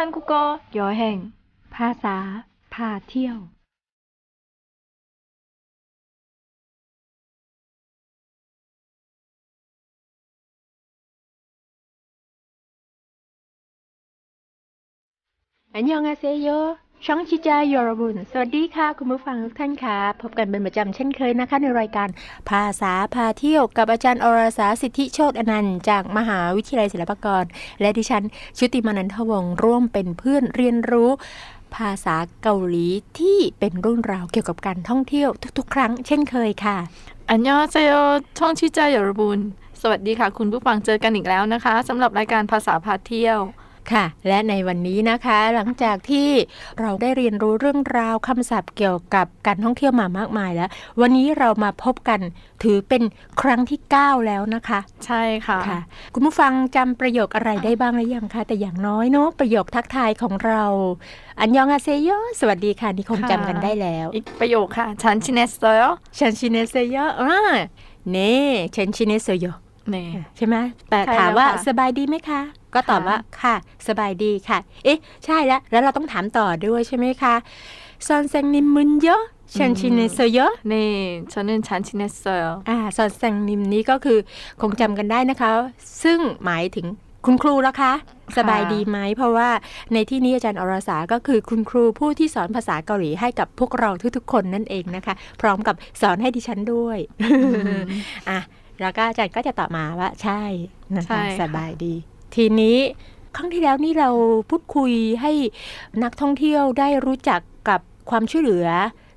ฮันกุโกยอแห่งภาษาพ ช่องอาเซโยช่องชิจายอรบุนสวัสดีค่ะ คุณผู้ฟังทุกท่านค่ะ พบกันเป็นประจำเช่นเคยนะคะ ในรายการภาษาพาเที่ยวกับอาจารย์อรสาสิทธิโชตอนันต์จากมหาวิทยาลัยศิลปากร และดิฉัน ชุติมานันทวงศ์ร่วมเป็นเพื่อนเรียนรู้ภาษาเกาหลีที่เป็นเรื่องราวเกี่ยวกับการท่องเที่ยวทุกๆ ครั้งเช่นเคยค่ะ อันยอเซโยช่องชิจายอรบุญ สวัสดีค่ะ คุณผู้ฟังเจอกันอีกแล้วนะคะสำหรับรายการภาษาพาเที่ยว ค่ะ และในวันนี้นะคะ หลังจากที่เราได้เรียนรู้เรื่องราวคำศัพท์เกี่ยวกับการท่องเที่ยวมามากมายแล้ว วันนี้เรามาพบกันถือเป็นครั้งที่ 9 แล้วนะคะ ใช่ค่ะค่ะคุณผู้ฟังจำประโยคอะไรได้บ้างหรือยังคะ แต่อย่างน้อยเนาะประโยคทักทายของเรา อันยองอาเซโยสวัสดีค่ะนี่คงค่ะจำกันได้แล้ว อีกประโยคค่ะฉันชินเนสโตโยฉันชินเนเซโยอ่าเน่ฉันชินเนเซโยนี่ ใช่ไหมแต่ใช่ถามแล้วว่าค่ะสบายดีไหมคะ ก็ตอบค่ะว่าค่ะ สบายดีค่ะ เอ๊ะ ใช่แล้วแล้วเราต้องถามต่อด้วยใช่ไหมคะซอนเซงนิมมุนเยอะฉันชินเนเซโยนี่ฉันนึนฉันชินเนสโตโยอ่าซอนเซงนิมนี้ก็คือคงจำกันได้นะคะ ซึ่งหมายถึงคุณครูแล้วคะ สบายดีไหม เพราะว่าในที่นี้อาจารย์อรสาก็คือคุณครูผู้ที่สอนภาษาเกาหลีให้กับพวกเราทุกๆคนนั่นเองนะคะ พร้อมกับสอนให้ดิฉันด้วยอะ แล้วก็อาจารย์ก็จะตอบมาว่าใช่นะใช่คะค่ะสบายดี ทีนี้ครั้งที่แล้วนี่เราพูดคุยให้นักท่องเที่ยวได้รู้จักกับความช่วยเหลือ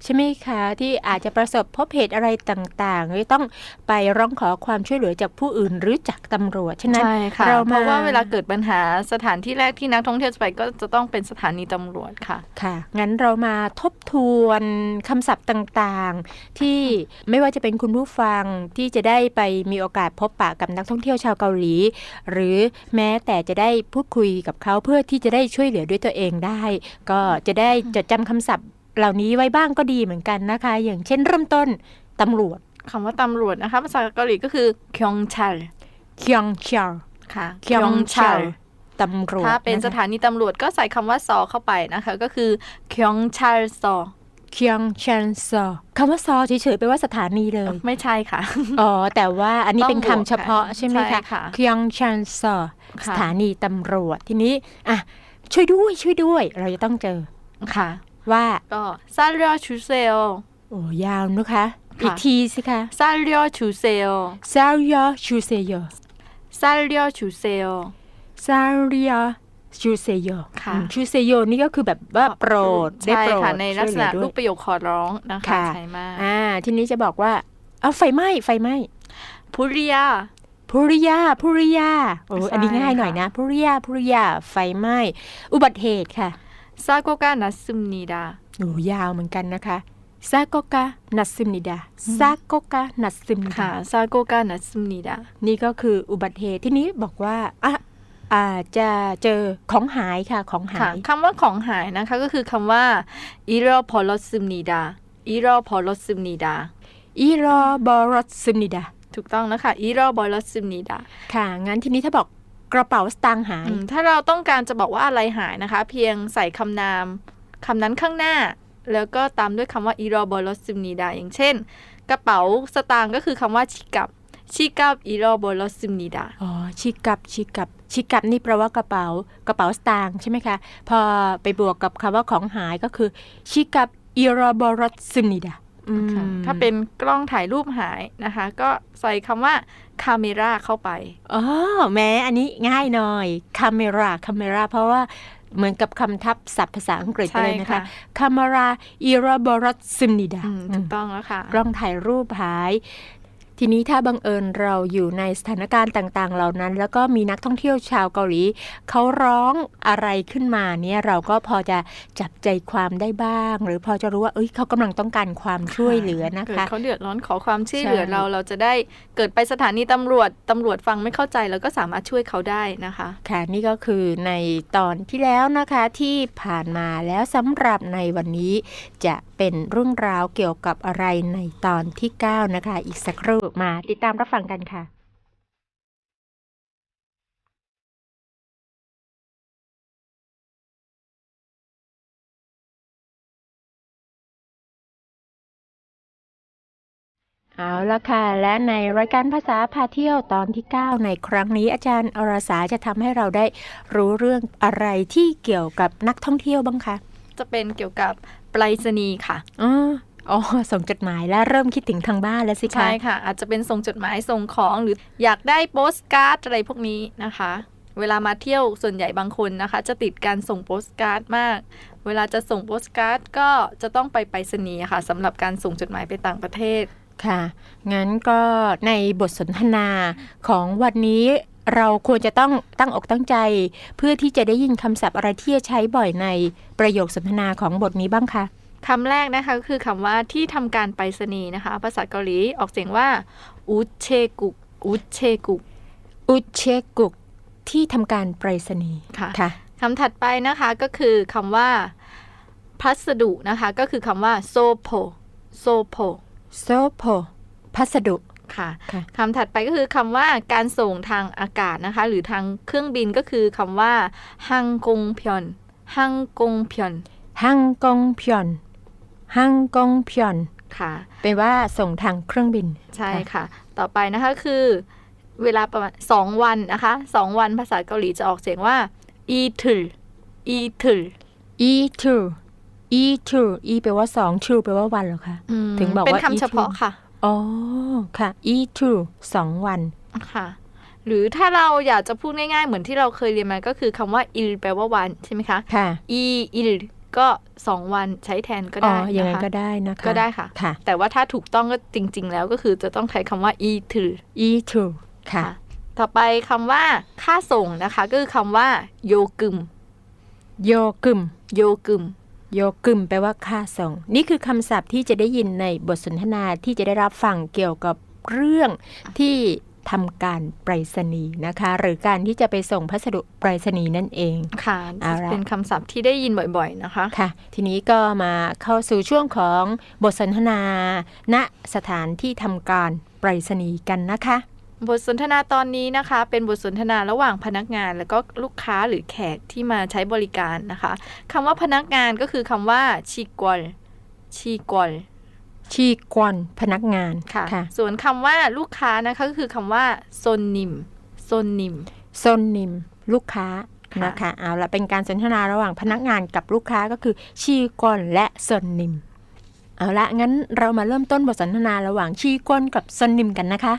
ใช่ไหมคะที่อาจจะประสบพบเหตุอะไรต่างๆเลยต้องไปร้องขอความช่วยเหลือจากผู้อื่นหรือจากตำรวจฉะนั้นใช่ค่ะเรามาเพราะว่าเวลาเกิดปัญหาสถานที่แรกที่นักท่องเที่ยวจะไปก็จะต้องเป็นสถานีตำรวจค่ะค่ะ งั้นเรามาทบทวนคำศัพท์ต่างๆ ที่ไม่ว่าจะเป็นคุณผู้ฟังที่จะได้ไปมีโอกาสพบปะกับนักท่องเที่ยวชาวเกาหลี หรือแม้แต่จะได้พูดคุยกับเขาเพื่อที่จะได้ช่วยเหลือด้วยตัวเองได้ ก็จะได้จดจำคำศัพท์ เหล่านี้ไว้บ้างก็ดีเหมือนกันนะคะ อย่างเช่นเริ่มต้นตำรวจคำว่าตำรวจนะคะภาษาเกาหลีก็คือคยองชัลเคียงเชียวค่ะเคียงเชียวตำรวจถ้าเป็นสะคะถานีตำรวจก็ใส่คำว่าซอเข้าไปนะคะ ก็คือคยองชัลซอเคียงเชียนซอคำว่าซอเฉยๆแปลว่าสถานีเลย ไม่ใช่ค่ะ อ๋อ แต่ว่าอันนี้ต้องเป็นคำเฉพาะบวกค่ะใช่ไหมใช่คะค่ะเคียงชันซอค่ะสถานีตำรวจทีนี้อะช่วยด้วยช่วยด้วย เราจะต้องเจอค่ะ ว่าก็ซาเรียชูเซลโอ้ยาวนะคะค่ะอีกทีสิคะซาเรียชูเซลซาริยาชูเซโยซาเรียชูเซลซาริยาชูเซโยค่ะอืมชูเซโยนี่ก็คือแบบว่าโปรดได้ใช่โปรดค่ะในลักษณะช่วยเหอรูด้วปยประโยคขอร้องนะคะค่ะใช่มากอ่าทีนี้จะบอกว่าเอาไฟไหม้ไฟไหม้พุริยาภูริยาภูริยาโอ้ใช่อันนี้ง่ายหน่อยค่ะนะภูริยาภูริยาไฟไหม้อุบัติเหตุค่ะ ซาโกกานัสซึมนีดาโอ้ยาวเหมือนกันนะคะซาโกกานัสซิมนิดาซาโกกานัสซิมนิค่ะดาซาโกกานัสซึมนีดานี่ก็คืออุบัติเหตุที่นี้บอกว่าอะอาจจะเจอของหายค่ะของหาค่ะย คำว่าของหายนะคะก็คือคำว่าอีรอพอลซึมนีดาอีรอพอลซึมนีดาอีรอบอรสซิมนิดาถูกต้องนะคะอีรอบอลซึมนีดา ค่ะ งั้นทีนี้ถ้าบอก กระเป๋าสตางค์หายอืมถ้าเราต้องการจะบอกว่าอะไรหายนะคะ เพียงใส่คำนามคำนั้นข้างหน้า แล้วก็ตามด้วยคำว่าอีรอบอลซึมนีดาอย่างเช่น กระเป๋าสตางค์ก็คือคำว่าชิกับชิกับอีรอบอลซึมนีดาอ๋อชิกับชิกับชิกับนี่แปลว่ากระเป๋ากระเป๋าสตางค์ใช่ไหมคะ พอไปบวกกับคำว่าของหายก็คือชิกับอีรอบอรสซิมนิดาอืมค่ะ ถ้าเป็นกล้องถ่ายรูปหายนะคะ ก็ใส่คำว่าคาเมราเข้าไปอ๋อแม้อันนี้ง่ายหน่อยคาเมราคาเมราเพราะว่าเหมือนกับคำทับศัพท์ภาษาอังกฤษไปเลยนะคะใช่ค่ะคาเมราอีราบอรัสซิมนิดาอืมถูกต้องแล้วค่ะ กล้องถ่ายรูปหาย ทีนี้ถ้าบังเอิญเราอยู่ในสถานการณ์ต่างๆ เหล่านั้น แล้วก็มีนักท่องเที่ยวชาวเกาหลีเขาร้องอะไรขึ้นมาเนี่ยเราก็พอจะจับใจความได้บ้าง หรือพอจะรู้ว่าเอ้ยเขากำลังต้องการความช่วยเหลือนะเกิดคะเขาเดือดร้อนขอความช่วยเหลือใช่เราเราจะได้เกิดไปสถานีตำรวจตำรวจฟังไม่เข้าใจแล้วก็สามารถช่วยเขาได้นะคะ ค่ะนี่ก็คือในตอนที่แล้วนะคะที่ผ่านมาแล้วสำหรับในวันนี้จะเป็นเรื่องราวเกี่ยวกับอะไรในตอนที่ 9 นะคะ อีกสักครู่มา ติดตามรับฟังกันค่ะเอาละค่ะ และในรายการภาษาพาเที่ยวตอนที่ 9 ในครั้งนี้อาจารย์อรสาจะทำให้เราได้รู้เรื่องอะไรที่เกี่ยวกับนักท่องเที่ยวบ้างคะ จะเป็นเกี่ยวกับไปรษณีย์ค่ะอ๋อ อ๋อส่งจดหมายแล้วเริ่มคิดถึงทางบ้านแล้วสิคะใช่ค่ะ อาจจะเป็นส่งจดหมายส่งของหรืออยากได้โปสการ์ดอะไรพวกนี้นะคะ เวลามาเที่ยวส่วนใหญ่บางคนนะคะ จะติดการส่งโปสการ์ดมาก เวลาจะส่งโปสการ์ดก็จะต้องไปไปรษณีย์ค่ะสำหรับการส่งจดหมายไปต่างประเทศค่ะ งั้นก็ในบทสนทนาของวันนี้เราควรจะต้องตั้งอกตั้งใจ เพื่อที่จะได้ยินคำศัพท์อะไรที่จะใช้บ่อยในประโยคสนทนาของบทนี้บ้างคะ คำแรกนะคะก็คือคำว่าที่ทำการไปรษณีย์นะคะ ภาษาเกาหลีออกเสียงว่าอุเชกุกอุเชกุกอุเชกุกที่ทำการไปรษณีย์ค่ะค่ะคำถัดไปนะคะก็คือคำว่าพัสดุนะคะ ก็คือคำว่าโซโพโซโพโซโพพัสดุค่ะค่ะคำถัดไปก็คือคำว่าการส่งทางอากาศนะคะ หรือทางเครื่องบินก็คือคำว่าฮังกงพยอนฮังกงพยอนฮังกงพยอน ฮังกงพยอนค่ะเป็นว่าส่งทางเครื่องบิน ใช่ค่ะ ต่อไปนะคะคือเวลาประมาณสองวันนะคะสองวันภาษาเกาหลีจะออกเสียงว่าอีถึลอีถึล e two e two e แปลว่าสอง two แปลว่าวันเหรอคะอืมถึงบอกว่าเป็นคำเฉพาะอีถึลค่ะอ๋อค่ะ e two สองวันค่ะ หรือถ้าเราอยากจะพูดง่ายๆ เหมือนที่เราเคยเรียนมาก็คือคำว่า il แปลว่าวันใช่ไหมคะค่ะ e il ก็สองวันใช้แทนก็อ๋อได้อย่างนะนั้นคะก็ได้นะคะก็ได้ค่ะค่ะแต่ว่าถ้าถูกต้องก็จริง ๆ แล้วก็คือจะต้องใช้คำว่า e ถึล e two ค่ะ ต่อไปคำว่าค่าส่งนะคะ ก็คือคำว่าโยกึมโยกึมโยกึมโยกึมแปลว่าค่าส่ง นี่คือคำศัพท์ที่จะได้ยินในบทสนทนาที่จะได้รับฟังเกี่ยวกับเรื่องที่ ทำการไปรษณีย์นะคะ หรือการที่จะไปส่งพัสดุไปรษณีย์นั่นเองค่ะเอาละเป็นคำศัพท์ที่ได้ยินบ่อยๆนะคะค่ะ ทีนี้ก็มาเข้าสู่ช่วงของบทสนทนา ณสถานที่ทำการไปรษณีย์กันนะคะ บทสนทนาตอนนี้นะคะ เป็นบทสนทนาระหว่างพนักงาน แล้วก็ลูกค้าหรือแขกที่มาใช้บริการนะคะคำว่าพนักงานก็คือคำว่าชีกวลชีกวล ชีกวนพนักงาน ค่ะ ค่ะ ส่วนคำว่าลูกค้านะคะก็คือคำว่าโซนนิมโซนนิม ซนนิม ลูกค้า ค่ะ นะคะเอาละเป็นการสนทนาระหว่างพนักงานกับลูกค้าก็คือชีกวนและซนนิม เอาละงั้นเรามาเริ่มต้นบทสนทนาระหว่างชีกวนกับซนนิมกันนะคะ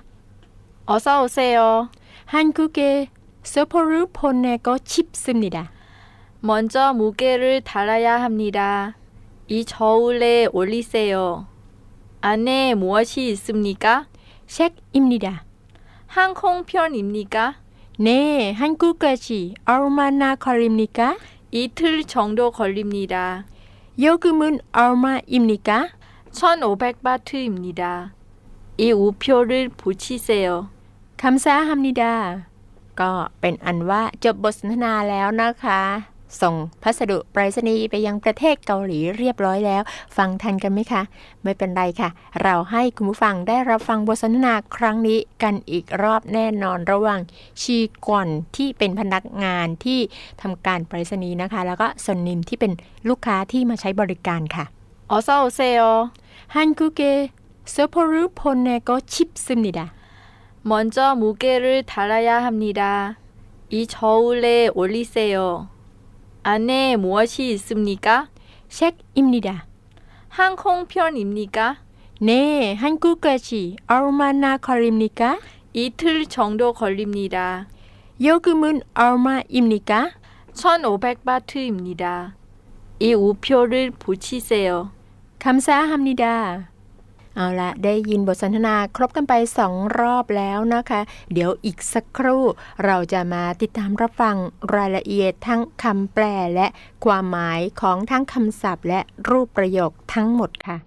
ออซาโอเซโอ ฮันกุเกเซโพรุโพเนโกชิปซึมนิดา 먼저 무게를 달아야 합니다. 이 저울에 올리세요. 안에 무엇이 있습니까? เช็คอิมนิดา 항공편입니까? เน่ฮันกุเกชิอารุมานาคอริมนิกา 이틀 정도 걸립니다. โยกุมุนอารุมาอิมนิกา 1,500바트입니다. 이 우표를 붙이세요. คำซาฮัมนิดา ก็เป็นอันว่าจบบทสนทนาแล้วนะคะ ส่งพัสดุไปรษณีย์ไปยังประเทศเกาหลีเรียบร้อยแล้ว ฟังทันกันไหมคะ ไม่เป็นไรค่ะ เราให้คุณผู้ฟังได้รับฟังบทสนทนาครั้งนี้กันอีกรอบแน่นอนระหว่างชีกวนที่เป็นพนักงานที่ทำการไปรษณีย์นะคะ แล้วก็ซอนนิมที่เป็นลูกค้าที่มาใช้บริการค่ะ 어서 오세요. 한국에 서포르 보내고 싶습니다. 먼저 무게를 달아야 합니다. 이 저울에 올리세요. 안에 무엇이 있습니까? 책입니다. 항공편입니까? 네, 한국까지 얼마나 걸립니까? 이틀 정도 걸립니다. 요금은 얼마입니까? 1,500바트입니다. 이 우표를 붙이세요. 감사합니다. เอาละได้ยินบทสนทนาครบกันไปสองรอบแล้วนะคะ เดี๋ยวอีกสักครู่เราจะมาติดตามรับฟังรายละเอียดทั้งคำแปลและความหมายของทั้งคำศัพท์และรูปประโยคทั้งหมดค่ะ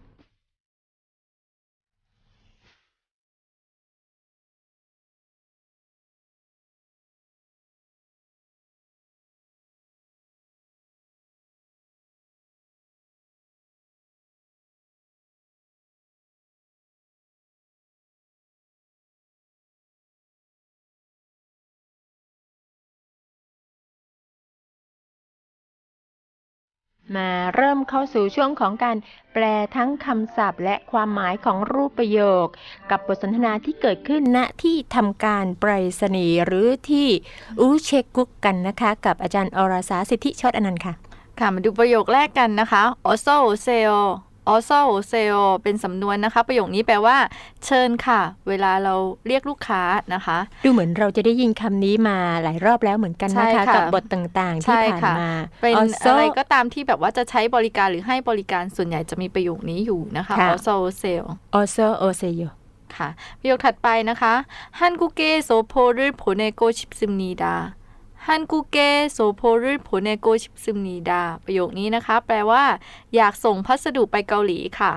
มาเริ่มเข้าสู่ช่วงของการแปลทั้งคำศัพท์ และความหมายของรูปประโยค กับบทสนทนาที่เกิดขึ้นณที่ทำการไปรษณีย์หรือที่อูเชกุกกันนะคะ กับอาจารย์อรสาสิทธิชดอนันต์ค่ะ ค่ะ มาดูประโยคแรกกันนะคะ also sale also sale เป็นสำนวนนะคะ ประโยคนี้แปลว่า เชิญค่ะ เวลาเราเรียกลูกค้านะคะ ดูเหมือนเราจะได้ยินคำนี้มาหลายรอบแล้วเหมือนกันใช่นะคะค่ะกับบทต่างๆใช่ที่ผ่านค่ะมาเป็น Also อะไรก็ตามที่แบบว่าจะใช้บริการหรือให้บริการส่วนใหญ่จะมีประโยคนี้อยู่นะคะค่ะ also sale also oseyo ค่ะประโยคถัดไปนะคะฮันกุเกโซโพรึโพเนโกชิปซึมนีดา ฮันกุเกโซโพรึโพเนโกชิปซึมนีดาประโยคนี้นะคะ แปลว่า อยากส่งพัสดุไปเกาหลีค่ะ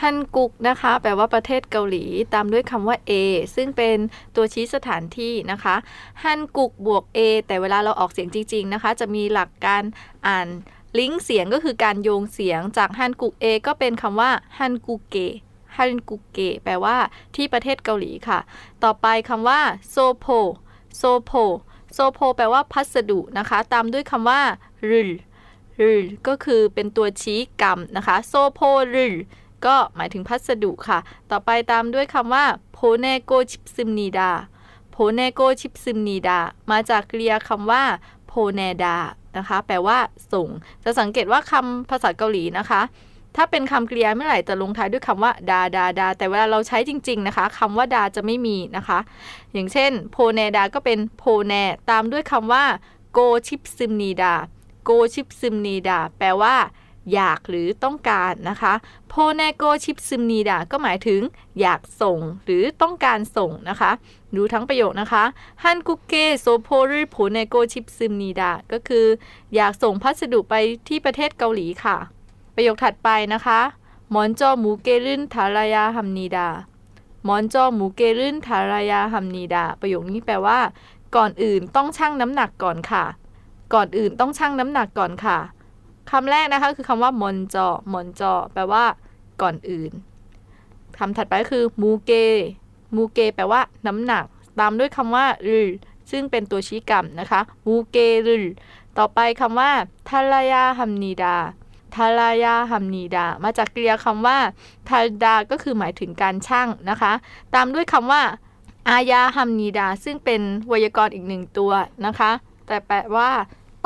ฮันกุกนะคะ แปลว่าประเทศเกาหลีตามด้วยคำว่า A ซึ่งเป็นตัวชี้สถานที่นะคะฮันกุกบวก A แต่เวลาเราออกเสียงจริง ๆนะคะ จะมีหลักการอ่านลิงก์เสียงก็คือการโยงเสียงจากฮันกุก A ก็เป็นคำว่าฮันกุเกฮันกุเกแปลว่าที่ประเทศเกาหลีค่ะ ต่อไปคำว่าโซโพโซโพ โซโพแปลว่าพัสดุนะคะ ตามด้วยคำว่ารึรึก็คือเป็นตัวชี้กรรมนะคะ โซโพรึก็หมายถึงพัสดุค่ะ ต่อไปตามด้วยคำว่าโพเนโกชิปซึมนีดาโพเนโกชิปซึมนีดามาจากกริยาคำว่าโพเนดานะคะ แปลว่าส่ง จะสังเกตว่าคำภาษาเกาหลีนะคะ ถ้าเป็นคำกริยาเมื่อไหร่จะลงท้ายด้วยคำว่าดาดาดาแต่เวลาเราใช้จริง ๆ นะคะคำว่าดาจะไม่มีนะคะ อย่างเช่นโพแนดาก็เป็นโพแนตามด้วยคำว่าโกชิปซึมนีดาโกชิปซึมนีดาแปลว่า อยากหรือต้องการนะคะโพแนโกชิปซึมนีดาก็หมายถึง อยากส่งหรือต้องการส่งนะคะ ดูทั้งประโยคนะคะฮันกุเกโซโพริโพเนโกชิปซึมนีดาก็คือ อยากส่งพัสดุไปที่ประเทศเกาหลีค่ะ ประโยคถัดไปนะคะมอนจอมูเกรึนทารายาฮัมนีดามอนจอหมูเกรึนทารายาฮัมนีดา ประโยคนี้แปลว่า ก่อนอื่นต้องชั่งน้ำหนักก่อนค่ะ ก่อนอื่นต้องชั่งน้ำหนักก่อนค่ะคำแรกนะคะคือคำว่ามอนจอมอนจอ แปลว่า ก่อนอื่นคำถัดไปคือมูเกมูเกแปลว่า น้ำหนัก ตามด้วยคำว่ารึซึ่งเป็นตัวชี้กรรมนะคะมูเกรึต่อไปคำว่าทารายาฮัมนีดา ทารายาฮัมนีดา มาจากกริยาคำว่าทาดาก็คือหมายถึงการช่างนะคะ ตามด้วยคำว่า อายาฮัมนีดา ซึ่งเป็นไวยากรณ์อีกหนึ่งตัวนะคะ แต่แปลว่า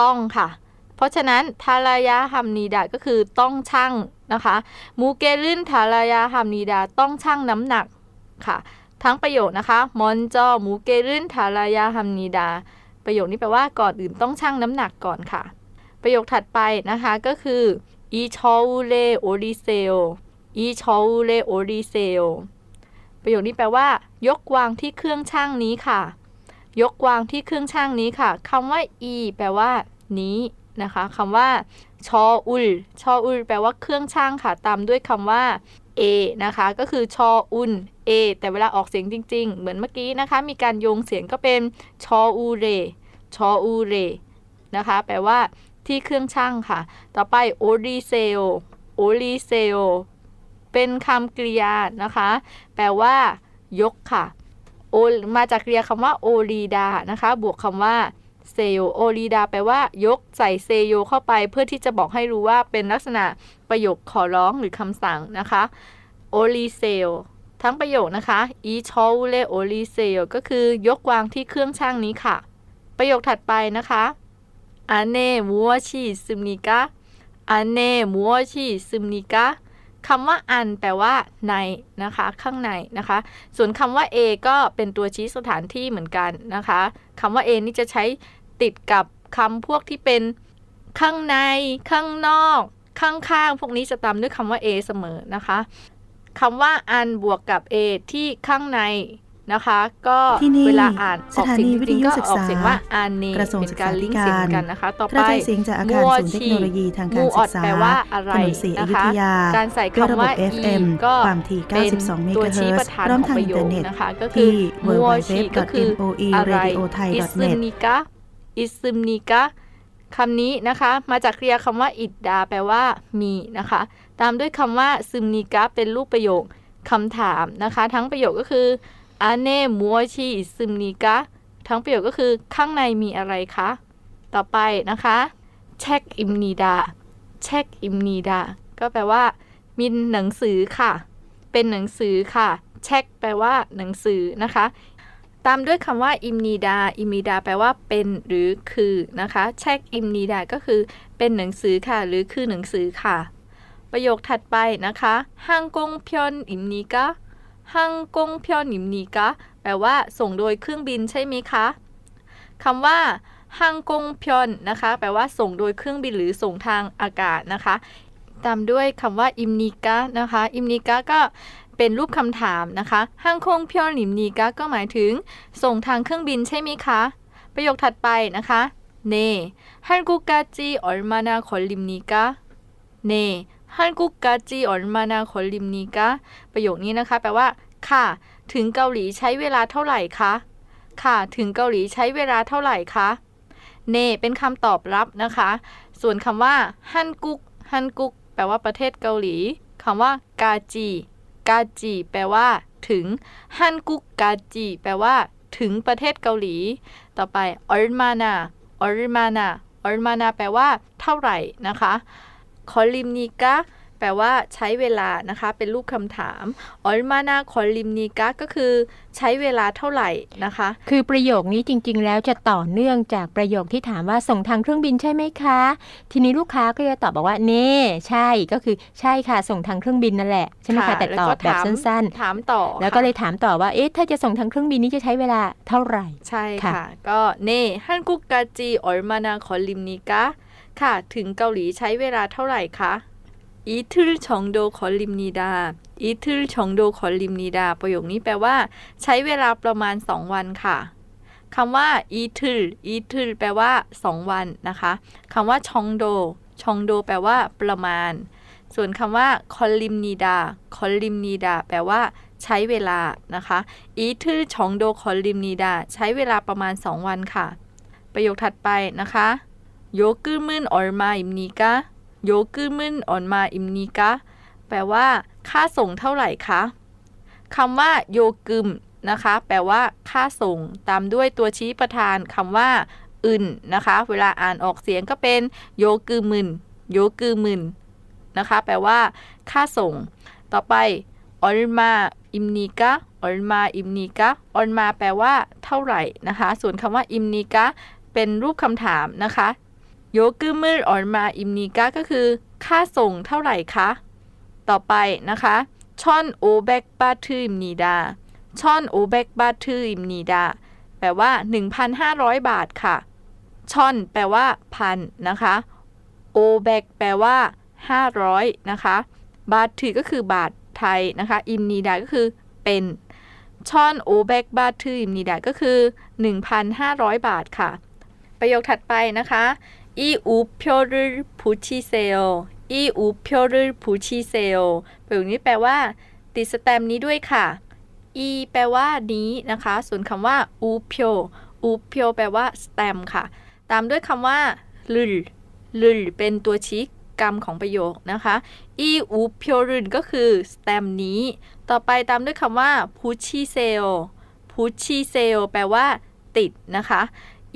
ต้องค่ะ เพราะฉะนั้นทารายาฮัมนีดา ก็คือต้องช่างนะคะมูเกลินทารายาฮัมนีดาต้องช่างน้ำหนักค่ะ ทั้งประโยคนะคะมอนจอมูเกลินทารายาฮัมนีดา ประโยคนี้แปลว่าก่อนอื่นต้องชั่งน้ำหนักก่อนค่ะ ประโยคถัดไปนะคะก็คืออีชอเลโอริเซลอีชอเลโอริเซลประโยคนี้แปลว่า ยกวางที่เครื่องช่างนี้ค่ะ ยกวางที่เครื่องช่างนี้ค่ะคำว่า e แปลว่า นี้นะคะคำว่า ชออุล ชออุล แปลว่าเครื่องช่างค่ะ ตามด้วยคำว่า a นะคะ ก็คือชออุน a แต่เวลาออกเสียงจริง ๆ เหมือนเมื่อกี้นะคะ มีการโยงเสียงก็เป็น ชออูเร ชออูเร นะคะ แปลว่า ที่เครื่องช่างค่ะ ต่อไปโอรีเซลโอรีเซลเป็นคำกริยานะคะ แปลว่ายกค่ะโอมาจากกริยาคำว่าโอรีดานะคะ บวกคำว่าเซลโอรีดาแปลว่ายกใส่เซโยเข้าไปเพื่อที่จะบอกให้รู้ว่าเป็นลักษณะประโยคขอร้องหรือคำสั่งนะคะโอรีเซลทั้งประโยคนะคะอีชอเลโอรีเซลก็คือยกวางที่เครื่องช่างนี้ค่ะ ประโยคถัดไปนะคะ อันเน่มัวชีซึมนิกะอันเน่มัวชีซึมนิกะคำว่าอันแปลว่าในนะคะ ข้างในนะคะ ส่วนคำว่า A ก็เป็นตัวชี้สถานที่เหมือนกันนะคะคำว่า A นี่จะใช้ติดกับคำพวกที่เป็นข้างใน ข้างนอก ข้างๆ พวกนี้จะตามด้วยคำว่า A เสมอนะคะคำว่าอันบวกกับ a ที่ข้างใน นะคะ ก็ที่นี่เวลาอ่านออกเสียงสถานีจวิทริงยุๆก็ศึกออกษาเสียงว่าอันเนกระทรวงเป็นศึกกาษารธิลิงก์เสียงการกันนะคะ ต่อกไประจายเสียงจากอาคารศูนย์เทคโนโลยีทางการมูศึออดกษาแปลว่าอะไรถนนศรีอนะยุคะธยาการใส่ด้วยระคำบบว่า FM e ก็ความถี่เป็น92เมตัวกะเฮิชี้รปตระซ์ธานพร้อมของทางประอินโยเทอคร์เน็ตนะคะก็คือที่มัวชีก็คืออะไร www.moe.radio.thai อิซึมนิกะอิซึมนิกะคำนี้นะคะ มาจากกริยาคำว่าอิดดา แปลว่า มีนะคะ ตามด้วยคำว่าซึมนิกะเป็นรูปประโยคคำถามนะคะ ทั้งประโยคก็คือ อาเน่มัวชีซึมนิกะทั้งประโยคก็คือข้างในมีอะไรคะ ต่อไปนะคะเช็คอิมนีดาเช็คอิมนีดาก็แปลว่า มีหนังสือค่ะ เป็นหนังสือค่ะเช็คแปลว่า หนังสือนะคะ ตามด้วยคำว่าอิมนีดาอิมนีดาแปลว่าเป็นหรือคือนะคะเช็คอิมนีดาก็คือ เป็นหนังสือค่ะ หรือคือหนังสือค่ะ ประโยคถัดไปนะคะฮังกงพยอนอิมนีกะ ฮังกงพยอนิมนีกะแปลว่า ส่งโดยเครื่องบินใช่ไหมคะคำว่าฮังกงพยอนนะคะ แปลว่าส่งโดยเครื่องบินหรือส่งทางอากาศนะคะ ตามด้วยคำว่าอิมนิกะนะคะ อิมนิกะก็เป็นรูปคำถามนะคะฮังคงเพียวอิมนิกะก็หมายถึง ส่งทางเครื่องบินใช่ไหมคะ ประโยคถัดไปนะคะเน่ฮันกุกาจีออลมานาคอลิมนิกะเน่ ฮันกุกาจีออลมานาคอลิมนิกะประโยคนี้นะคะ แปลว่า ค่ะ ถึงเกาหลีใช้เวลาเท่าไหร่คะค่ะ ถึงเกาหลีใช้เวลาเท่าไหร่คะเน่เป็นคำตอบรับนะคะ ส่วนคำว่าฮันกุกฮันกุกแปลว่าประเทศเกาหลีคำว่ากาจี กาจี แปลว่า ถึงฮันกุกกาจี แปลว่า ถึงประเทศเกาหลี ต่อไปออลมานาออลมานาออลมานาแปลว่า เท่าไหร่นะคะ คอลิมนิกะแปลว่าใช้เวลานะคะ เป็นรูปคำถามออลมานาคอลิมนิกะก็คือใช้เวลาเท่าไหร่นะคะ คือประโยคนี้จริง ๆ แล้วจะต่อเนื่องจากประโยคที่ถามว่าส่งทางเครื่องบินใช่ไหมคะ ทีนี้ลูกค้าก็จะตอบบอกว่าเน่ใช่ก็คือใช่ค่ะส่งทางเครื่องบินนั่นแหละใช่ไหมคะค่ะแต่ตอบแล้วก็แบบถามสั้นถามต่อๆแล้วก็ค่ะเลยถามต่อว่าเอ๊ะถ้าจะส่งทางเครื่องบินนี้จะใช้เวลาเท่าไหร่ ใช่ค่ะค่ะก็เน่ฮันกุกกาจีออลมานาคอลิมนิกะ ค่ะ ถึงเกาหลีใช้เวลาเท่าไหร่คะอีทึลชองโดคอลิมนิดาอีทึลชองโดคอลิมนิดา ประโยคนี้แปลว่า ใช้เวลาประมาณ 2 วันค่ะคำว่าอีทึลอีทึลแปลว่า 2 วันนะคะคำว่าชองโดชองโดแปลว่า ประมาณ ส่วนคำว่าคอลิมนิดาคอลิมนิดา แปลว่าใช้เวลานะคะอีทือชองโดคอลิมนีดา ใช้เวลาประมาณ 2 วันค่ะ ประโยคถัดไปนะคะ โยกึมึนออลมาอิมนิกะโยกึมึนออลมาอิมนิกะแปลว่า ค่าส่งเท่าไหร่คะคำว่าโยกึมนะคะ แปลว่า ค่าส่ง ตามด้วยตัวชี้ประธานคำว่าอึนนะคะ เวลาอ่านออกเสียงก็เป็นโยกึมึนโยกึมึนนะคะ แปลว่า ค่าส่ง ต่อไปออลมาอิมนิกะออลมาอิมนิกะออลมาแปลว่า เท่าไหร่นะคะ ส่วนคำว่าอิมนิกะเป็นรูปคำถามนะคะ โยกึมือออลมาอิมนิกะก็คือ ค่าส่งเท่าไหร่คะ ต่อไปนะคะช่อนโอเบกบาทือิมนีดาช่อนโอเบกบาทือิมนีดาแปลว่า 1,500 บาทค่ะช่อนแปลว่าพันนะคะโอเบกแปลว่า 500นะคะ บาทถือก็คือบาทไทยนะคะ อิมนีดาก็คือเป็นช่อนโอเบกบาทถืออิมนีดาก็คือ 1,500 บาทค่ะ ประโยคถัดไปนะคะ อีอูเพียวรผูชีเซลอีอูเพียวรผูชีเซลประโยคนี้แปลว่า ติดสแตมป์นี้ด้วยค่ะอีแปลว่านี้นะคะ ส่วนคำว่าอูเพียวอูเพียวแปลว่าสแตมค่ะ ตามด้วยคำว่าลึลลึลเป็นตัวชี้กรรมของประโยคนะคะอีอูเพียวรึนก็คือสแตมนี้ ต่อไปตามด้วยคำว่าพูชีเซลพูชีเซลแปลว่า ติดนะคะ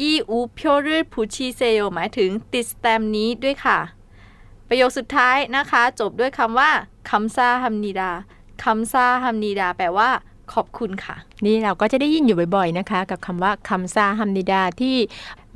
อีอูเพียวรึพูชีเซลหมายถึงติดสแตมนี้ด้วยค่ะ ประโยคสุดท้ายนะคะ จบด้วยคำว่าคัมซาฮัมนีดาคัมซาฮัมนีดา แปลว่าขอบคุณค่ะ นี่เราก็จะได้ยินอยู่บ่อยๆนะคะ กับคำว่าคำซาฮัมนิดาที่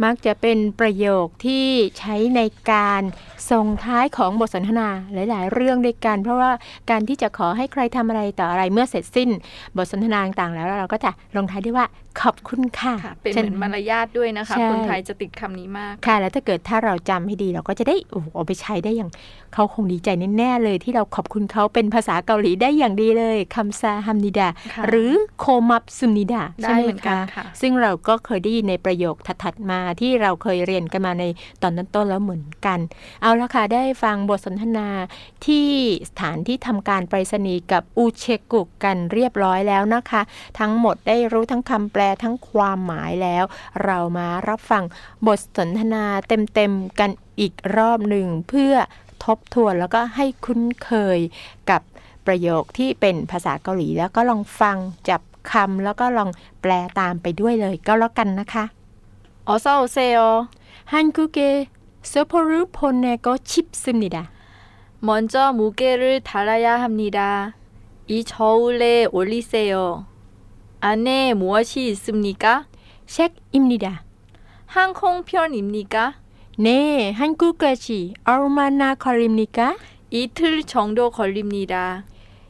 มักจะเป็นประโยคที่ใช้ในการส่งท้ายของบทสนทนาหลาย ๆ เรื่องด้วยกัน เพราะว่าการที่จะขอให้ใครทำอะไรต่ออะไรเมื่อเสร็จสิ้น บทสนทนาต่างๆแล้วเราก็จะลงท้ายด้วยว่า ขอบคุณค่ะค่ะ เป็นเหมือนมารยาทด้วยนะคะใช่คนไทยจะติดคำนี้มากค่ะ แล้วถ้าเกิดถ้าเราจำให้ดีเราก็จะได้โอ้โหเอาไปใช้ได้อย่างเขาคงดีใจแน่ๆเลย ที่เราขอบคุณเขาเป็นภาษาเกาหลีได้อย่างดีเลยคำซาฮัมนิดาค่ะหรือโคมับซุมนิดาได้ใช่ไหมเหมือนกันคะค่ะซึ่งเราก็เคยได้ยินในประโยคถัดๆมาที่เราเคยเรียนกันมาในตอนต้นๆแล้วเหมือนกัน เอาละค่ะได้ฟังบทสนทนาที่สถานที่ทำการไปรษณีย์กับอูเชกุกกันเรียบร้อยแล้วนะคะ ทั้งหมดได้รู้ทั้งคำแปลทั้งความหมายแล้ว เรามารับฟังบทสนทนาเต็มๆกันอีกรอบหนึ่งเพื่อทบทวนแล้วก็ให้คุ้นเคยกับประโยคที่เป็นภาษาเกาหลี แล้วก็ลองฟังจับคำแล้วก็ลองแปลตามไปด้วยเลยก็แล้วกันนะคะ 어서 오세요. 한국에 서포를 보내고 싶습니다. 먼저 무게를 달아야 합니다. 이 저울에 올리세요. 안에 무엇이 있습니까? 책입니다. 항공편입니까? 네, 한국까지 얼마나 걸립니까? 이틀 정도 걸립니다.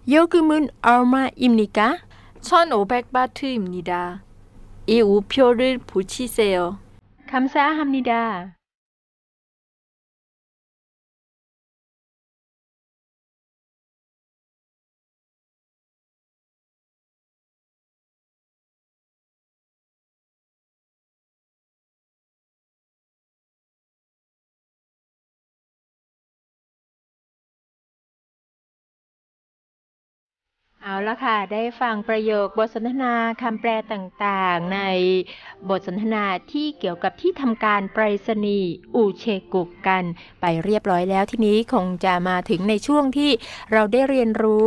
요금은 얼마입니까? 1,500바트입니다. 이 우표를 붙이세요. 감사합니다. เอาละค่ะ ได้ฟังประโยคบทสนทนาคำแปลต่างๆ ในบทสนทนาที่เกี่ยวกับที่ทำการไปรษณีย์อูเชกุกกันไปเรียบร้อยแล้วทีนี้คงจะมาถึงในช่วงที่เราได้เรียนรู้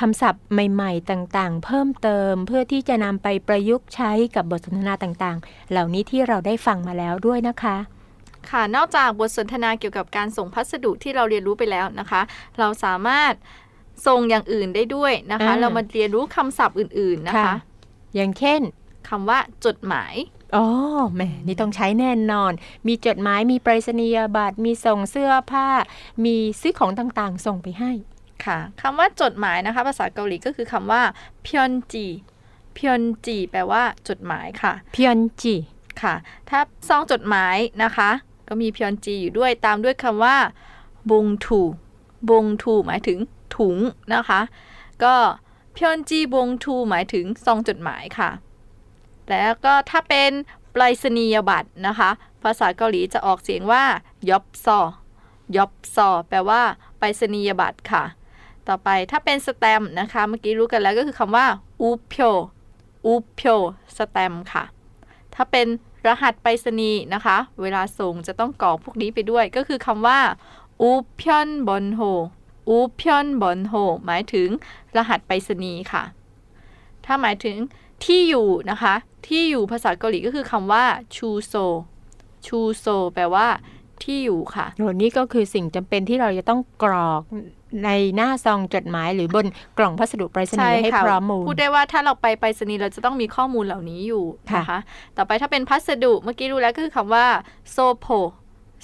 คำศัพท์ใหม่ๆ ต่างๆ เพิ่มเติมเพื่อที่จะนำไปประยุกต์ใช้กับบทสนทนาต่างๆ เหล่านี้ที่เราได้ฟังมาแล้วด้วยนะคะค่ะ นอกจากบทสนทนาเกี่ยวกับการส่งพัสดุที่เราเรียนรู้ไปแล้วนะคะ เราสามารถ ส่งอย่างอื่นได้ด้วยนะคะอ่าเรามาเรียนรู้คำศัพท์อื่นๆนะคะ อย่างเช่นคำว่าจดหมายอ๋อแหมนี่ต้องใช้แน่นอน มีจดหมายมีไปรษณียบัตรมีส่งเสื้อผ้า มีซื้อของต่างๆ ส่งไปให้ค่ะคำว่าจดหมายนะคะ ภาษาเกาหลีก็คือคำว่าพยอนจีพยอนจีแปลว่าจดหมายค่ะเพียนจิค่ะ ถ้าซองจดหมายนะคะ ก็มีพยอนจีอยู่ด้วยตามด้วยคำว่าบงทูบงทูหมายถึง ถุงนะคะ ก็เพียนจีบงทูหมายถึงซองจดหมายค่ะ แล้วก็ถ้าเป็นไปรษณียบัตรนะคะ ภาษาเกาหลีจะออกเสียงว่ายอบซอยอบซอแปลว่าไปรษณียบัตรค่ะ ต่อไปถ้าเป็นสแตมนะคะ เมื่อกี้รู้กันแล้วก็คือคำว่าอูเพียวอูเพียวสแตมค่ะ ถ้าเป็นรหัสไปรษณีย์นะคะ เวลาส่งจะต้องกรอกพวกนี้ไปด้วย ก็คือคำว่าอูเพียนบอนโฮ อูเพียนบอนโฮหมายถึงรหัสไปรษณีย์ค่ะ ถ้าหมายถึงที่อยู่นะคะ ที่อยู่ภาษาเกาหลีก็คือคำว่าชูโซชูโซแปลว่าที่อยู่ค่ะโหนี่ก็คือสิ่งจำเป็นที่เราจะต้องกรอกในหน้าซองจดหมายหรือบนกล่องพัสดุไปรษณีย์ให้ค่ะพร้อมมูลพูดได้ว่าถ้าเราไปไปรษณีย์เราจะต้องมีข้อมูลเหล่านี้อยู่ค่ะนะคะ ต่อไปถ้าเป็นพัสดุเมื่อกี้รู้แล้วก็คือคำว่าโซโพ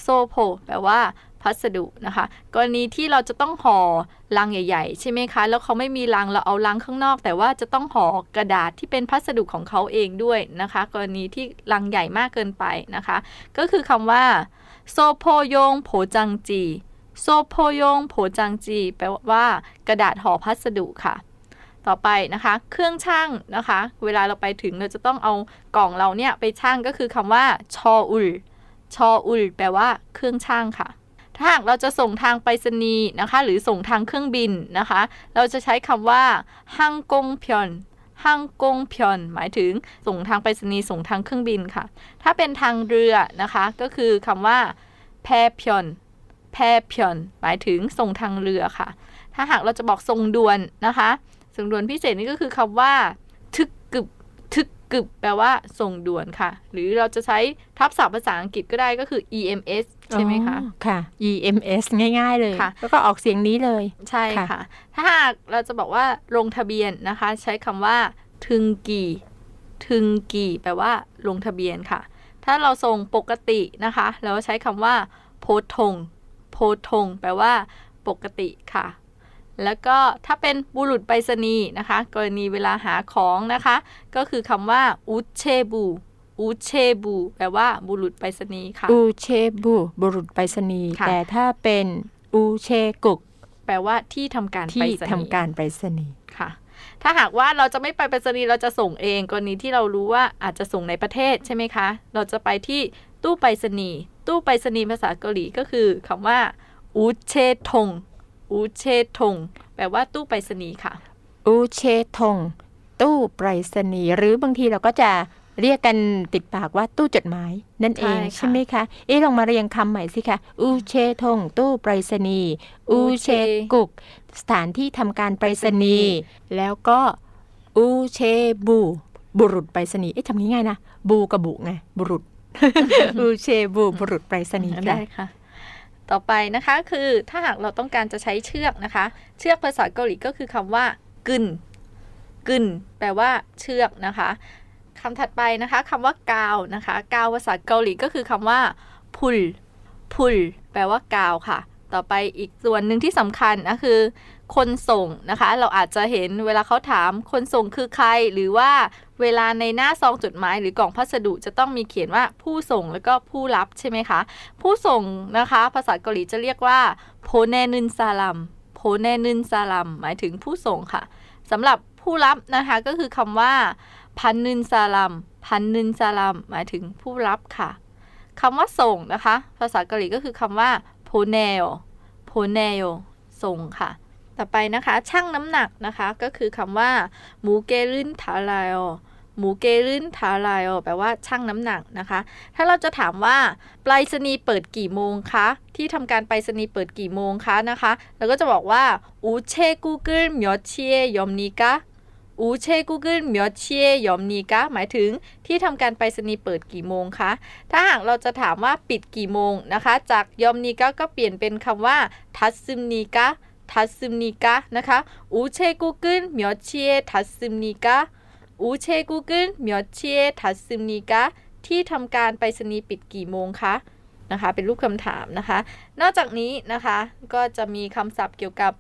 โซโพแปลว่า พัสดุนะคะ กรณีที่เราจะต้องห่อลังใหญ่ ๆ ใช่ไหมคะ แล้วเขาไม่มีลังเราเอาลังข้างนอก แต่ว่าจะต้องห่อกระดาษที่เป็นพัสดุของเขาเองด้วยนะคะ กรณีที่ลังใหญ่มากเกินไปนะคะ ก็คือคำว่าโซโพยงโผจังจีโซโพยงโผจังจีแปลว่ากระดาษห่อพัสดุค่ะ ต่อไปนะคะ เครื่องช่างนะคะ เวลาเราไปถึงเราจะต้องเอากล่องเราเนี่ยไปช่างก็คือคำว่า ชออุลชออุลแปลว่าเครื่องช่างค่ะ ถ้าหากเราจะส่งทางไปรษณีย์นะคะ หรือส่งทางเครื่องบินนะคะ เราจะใช้คำว่าฮังกงพยอนฮังกงพยอนหมายถึงส่งทางไปรษณีย์ส่งทางเครื่องบินค่ะ ถ้าเป็นทางเรือนะคะ ก็คือคำว่าแพพยอนแพพยอนหมายถึงส่งทางเรือค่ะ ถ้าหากเราจะบอกส่งด่วนนะคะส่งด่วนพิเศษนี่ก็คือคำว่า กกึบแปลว่าส่งด่วนค่ะ หรือเราจะใช้ทับศัพท์ภาษาอังกฤษก็ได้ก็คือ EMS ใช่ไหมคะอ๋อค่ะ EMS ง่ายๆเลยค่ะแล้วก็ออกเสียงนี้เลย ใช่ค่ะค่ะ ถ้าหากเราจะบอกว่าลงทะเบียนนะคะ ใช้คำว่า ทึงกีทึงกีแปลว่าลงทะเบียนค่ะ ถ้าเราส่งปกตินะคะ เราใช้คำว่าโพทงโพทงแปลว่า ปกติค่ะ แล้วก็ถ้าเป็นบุรุษไปรษณีย์นะคะ กรณีเวลาหาของนะคะ ก็คือคำว่าอุเชบูอุเชบูแปลว่าบุรุษไปรษณีย์ค่ะอูเชบุบุรุษไปรษณีย์ค่ะแต่ถ้าเป็นอูเชกุก แปลว่าที่ทำการไปที่รษณีย์ทำการไปรษณีย์ค่ะ ถ้าหากว่าเราจะไม่ไปไปรษณีย์เราจะส่งเองกรณีที่เรารู้ว่าอาจจะส่งในประเทศใช่ไหมคะ เราจะไปที่ตู้ไปรษณีย์ตู้ไปรษณีย์ภาษาเกาหลีก็คือคำว่าอูเชทง อูเชทงแปลว่าตู้ไปรษณีย์ค่ะ อูเชทง ตู้ไปรษณีย์หรือบางทีเราก็จะเรียกกันติดปากว่าตู้จดหมายนั่นเองใช่ค่ะใช่ไหมคะ เอ๊ะลองมาเรียงคำใหม่สิคะอูเชทง ตู้ไปรษณีย์อูเชกุก สถานที่ทำการไปรษณีย์แล้วก็อูเชบู บุรุษไปรษณีย์เอ๊ะทำง่ายๆนะ บูกับบุไงบุรุษอูเชบูบุรุษไปรษณีย์ค่ะได้ค่ะ ต่อไปนะคะคือถ้าหากเราต้องการจะใช้เชือกนะคะ เชือกภาษาเกาหลีก็คือคำว่ากึนกึนแปลว่าเชือกนะคะคำถัดไปนะคะคำว่ากาวนะคะกาวภาษาเกาหลีก็คือคำว่าพุลพุลแปลว่ากาวค่ะ ต่อไปอีกส่วนหนึ่งที่สำคัญนะคือ คนส่งนะคะ เราอาจจะเห็นเวลาเขาถามคนส่งคือใครหรือว่า เวลาในหน้าซองจดหมายหรือกล่องพัสดุจะต้องมีเขียนว่าผู้ส่งแล้วก็ผู้รับใช่ไหมคะ ผู้ส่งนะคะ ภาษาเกาหลีจะเรียกว่าโพเนนึนซาลัมโพเนนึนซาลัมหมายถึงผู้ส่งค่ะสำหรับผู้รับนะคะก็คือคำว่าพันนึนซาลัมพันนึนซาลัมหมายถึงผู้รับค่ะคำว่าส่งนะคะ ภาษาเกาหลีก็คือคำว่าโพเนโอโพเนโอส่งค่ะ ต่อไปนะคะชั่งน้ำหนักนะคะก็คือคำว่าหมูเกลึนทาลายอ หมูเกลึนทาลายโอแปลว่าชั่งน้ำหนักนะคะ ถ้าเราจะถามว่าไปรษณีย์เปิดกี่โมงคะ ที่ทำการไปรษณีย์เปิดกี่โมงคะนะคะเราก็จะบอกว่าอูเชกูเกิลเมียวเชียยอมนีกะอูเชกูเกิลเมียวเชียยอมนีกะหมายถึงที่ทำการไปรษณีย์เปิดกี่โมงคะ ถ้าหากเราจะถามว่าปิดกี่โมงนะคะ จากยอมนีกะก็เปลี่ยนเป็นคำว่าทัสซึมนีกะทัสซึมนีกะนะคะอูเชกูเกิลเมียวเชียทัสซึมนีกะ อูเชกูเกิลเมียวเชียทัสซึมนีกะที่ทำการไปรษณีย์ปิดกี่โมงคะนะคะ เป็นรูปคำถามนะคะ นอกจากนี้นะคะก็จะมีคำศัพท์เกี่ยวกับ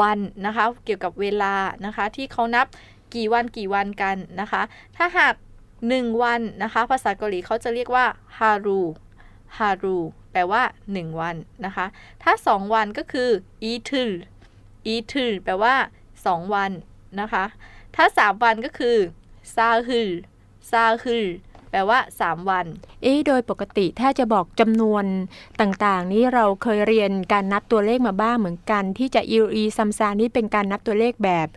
วันนะคะ เกี่ยวกับเวลานะคะ ที่เขานับกี่วันกี่วันกันนะคะ ถ้าหาก 1 วันนะคะ ภาษาเกาหลีเขาจะเรียกว่าฮารูฮารูแปลว่า 1 วันนะคะ ถ้า 2 วันก็คืออีทึลอีทึลแปลว่า 2 วันนะคะ ถ้า3วันก็คือซาฮึลซาฮึลแปลว่า 3 วัน เอ๊ะโดยปกติถ้าจะบอกจำนวนต่างๆ นี้เราเคยเรียนการนับตัวเลขมาบ้างเหมือนกัน ที่จะอิรีซัมซานี่เป็นการนับตัวเลขแบบ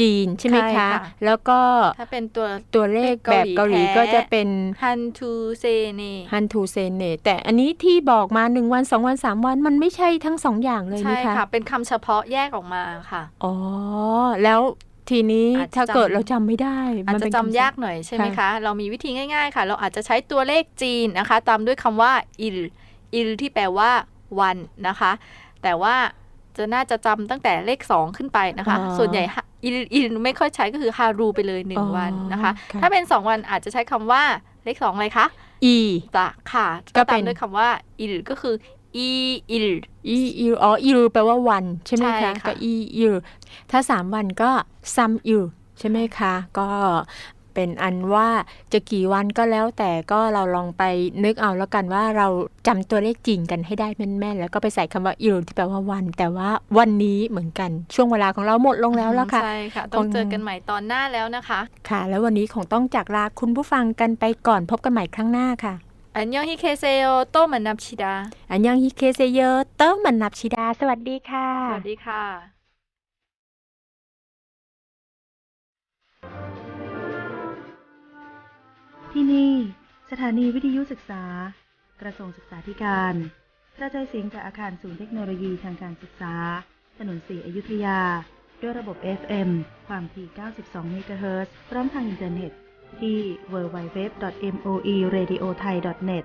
จีนใช่ไหมใช่คะค่ะแล้วก็ถ้าเป็นตัวตัวเลขแบบเกาหลีเกาหลีก็จะแท้เป็นฮันทูเซเนฮันทูเซเนแต่อันนี้ที่บอกมาหนึ่งวันสองวันสามวันมันไม่ใช่ทั้งสองอย่างเลยใช่นะคะค่ะ เป็นคำเฉพาะแยกออกมาค่ะ อ๋อ แล้ว ทีนี้อาจจะถ้าจำเกิดเราจำไม่ได้ อาจมันจะเป็นจำคำยากหน่อยใช่ไหมค่ะคะ เรามีวิธีง่าย ๆ ค่ะ เราอาจจะใช้ตัวเลขจีนนะคะ ตามด้วยคำว่าอิลอิลที่แปลว่าวันนะคะ แต่ว่าจะน่าจะจำตั้งแต่เลข 2 ขึ้นไปนะคะอ๋อส่วนใหญ่ฮะอิลอิลไม่ค่อยใช้ก็คือฮารูไปเลยอ๋อ1วันนะคะค่ะถ้าเป็น 2 วันอาจจะใช้คำว่าเลข2อะไรคะอีจะค่ะก็ก็เป็ตานมด้วยคำว่าอิลก็คือ อีอิลอีอีอ๋ออีรูแปลว่าวัน ใช่ไหมใช่คะค่ะ ก็อีอีรูถ้าสามวันก็ซัมอีรูใช่ไหมคะ ก็เป็นอันว่าจะกี่วันก็แล้วแต่ก็เราลองไปนึกเอาแล้วกันว่าเราจำตัวเลขจริงกันให้ได้แม่นๆ แล้วก็ไปใส่คำว่าอีรูที่แปลว่าวัน แต่ว่าวันนี้เหมือนกันช่วงเวลาของเราหมดลงแล้วแล้วค่ะ ใช่ค่ะ ต้องคงเจอกันใหม่ตอนหน้าแล้วนะคะ ค่ะ แล้ววันนี้คงต้องจากลาคุณผู้ฟังกันไปก่อนพบกันใหม่ครั้งหน้าค่ะ อันยองฮิเคเซโยโตมันนับชิดา อันยังฮิเคเซเยอเติมมันนับชิดา สวัสดีค่ะ สวัสดีค่ะ ที่นี่ สถานีวิทยุศึกษา กระทรวงศึกษาธิการ กระจายเสียงจากอาคารศูนย์เทคโนโลยีทางการศึกษา ถนนสีอยุธยา ด้วยระบบ FM ความถี่ 92 เมกะเฮิรตซ์พร้อมทางอินเทอร์เน็ต ที่ www.moeradiothai.net